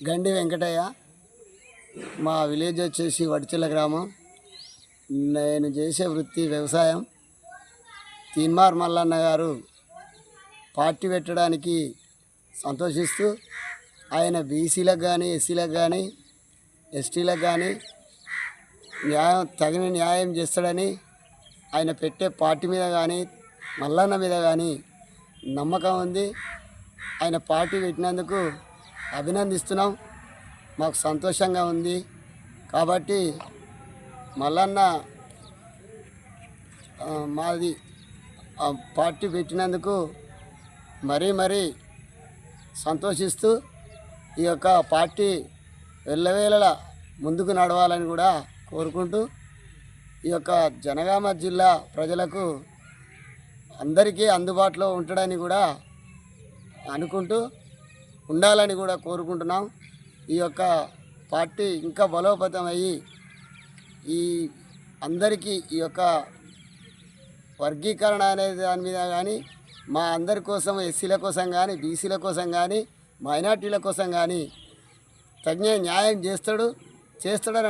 గండి వెంకటయ్య. మా విలేజ్ వచ్చేసి వడిచెల గ్రామం. నేను చేసే వృత్తి వ్యవసాయం. తీన్మార్ మల్లన్న గారు పార్టీ పెట్టడానికి సంతోషిస్తూ ఆయన బీసీలకు కానీ ఎస్సీలకు కానీ ఎస్టీలకు కానీ న్యాయం తగిన న్యాయం చేస్తాడని ఆయన పెట్టే పార్టీ మీద కానీ మల్లన్న మీద కానీ నమ్మకం ఉంది. ఆయన పార్టీ పెట్టినందుకు అభినందిస్తున్నాం. మాకు సంతోషంగా ఉంది. కాబట్టి మల్లన్న మాది పార్టీ పెట్టినందుకు మరీ మరీ సంతోషిస్తూ ఈ యొక్క పార్టీ వెళ్ళవేళ ముందుకు నడవాలని కూడా కోరుకుంటూ ఈ యొక్క జనగామ జిల్లా ప్రజలకు అందరికీ అందుబాటులో ఉంటాడని కూడా అనుకుంటూ ఉండాలని కూడా కోరుకుంటున్నాం. ఈ యొక్క పార్టీ ఇంకా బలోపేతం అయ్యి ఈ అందరికీ ఈ యొక్క వర్గీకరణ అనే దాని మీద కానీ మా అందరి కోసం ఎస్సీల కోసం కానీ బీసీల కోసం కానీ మైనార్టీల కోసం కానీ తగిన న్యాయం చేస్తాడు చేస్తాడని